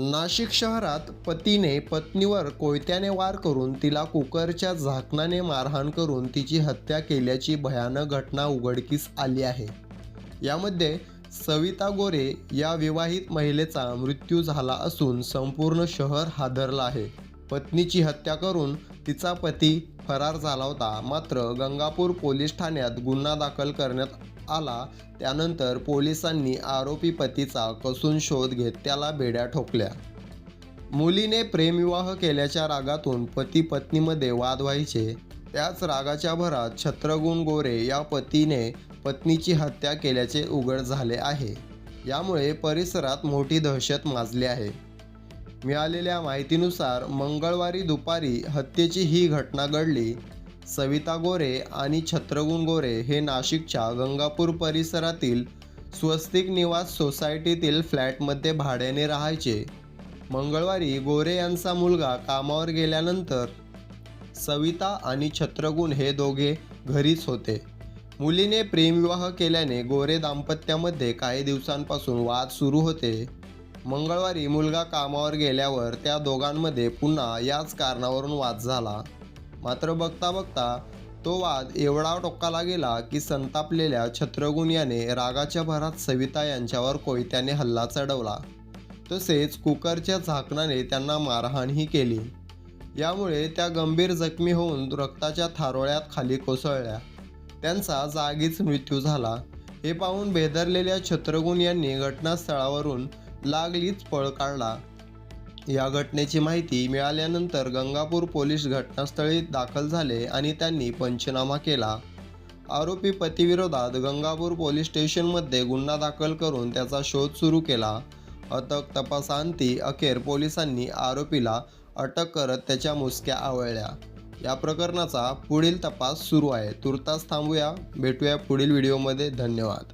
नाशिक शहरात पतीने पत्नीवर कोयत्याने वार करून तिला कुकरच्या झाकणाने मारहाण करून तिची हत्या केल्याची भयानक घटना उघडकीस आली आहे. यामध्ये सविता गोरे या विवाहित महिलेचा मृत्यू झाला असून संपूर्ण शहर हादरलं आहे. पत्नीची हत्या करून तिचा पती फरार झाला होता. मात्र गंगापूर पोलीस ठाण्यात गुन्हा दाखल करण्यात आला. त्यानंतर पोलिसांनी आरोपी पतीचा कसून शोध घेत त्याला बेड्या ठोकल्या. मुलीने प्रेमविवाह केल्याच्या रागातून पती पत्नीमध्ये वाद व्हायचे. त्याच रागाच्या भरात छत्रगुण गोरे या पतीने पत्नीची हत्या केल्याचे उघड झाले आहे. यामुळे परिसरात मोठी दहशत माजली आहे. मिळालेल्या माहितीनुसार मंगळवारी दुपारी हत्येची ही घटना घडली. सविता गोरे आणि छत्रगुण गोरे हे नाशिकच्या गंगापूर परिसरातील स्वस्तिक निवास सोसायटीतील फ्लॅटमध्ये भाड्याने राहायचे. मंगळवारी गोरे यांचा मुलगा कामावर गेल्यानंतर सविता आणि छत्रगुण हे दोघे घरीच होते. मुलीने प्रेमविवाह केल्याने गोरे दाम्पत्यामध्ये काही दिवसांपासून वाद सुरू होते. मंगळवारी मुलगा कामावर गेल्यावर त्या दोघांमध्ये पुन्हा याच कारणावरून वाद झाला. मात्र बघता बघता तो वाद एवढा टोकाला गेला की संतापलेल्या छत्रगुण याने रागाच्या भरात सविता यांच्यावर कोयत्याने हल्ला चढवला. तसेच कुकरच्या झाकणाने त्यांना मारहाणही केली. यामुळे त्या गंभीर जखमी होऊन रक्ताच्या थारोळ्यात खाली कोसळल्या. त्यांचा जागीच मृत्यू झाला. हे पाहून बेदरलेल्या छत्रगुण यांनी घटनास्थळावरून लागलीच पळ काढला. या घटनेची माहिती मिळाल्यानंतर गंगापूर पोलीस घटनास्थळी दाखल झाले आणि त्यांनी पंचनामा केला. आरोपी पतीविरोधात गंगापूर पोलीस स्टेशनमध्ये गुन्हा दाखल करून त्याचा शोध सुरू केला. अटक तपासांती अखेर पोलिसांनी आरोपीला अटक करत त्याच्या मुसक्या आवळल्या. या प्रकरणाचा पुढील तपास सुरू आहे. तुर्तास थांबूया. भेटूया पुढील व्हिडिओमध्ये. धन्यवाद.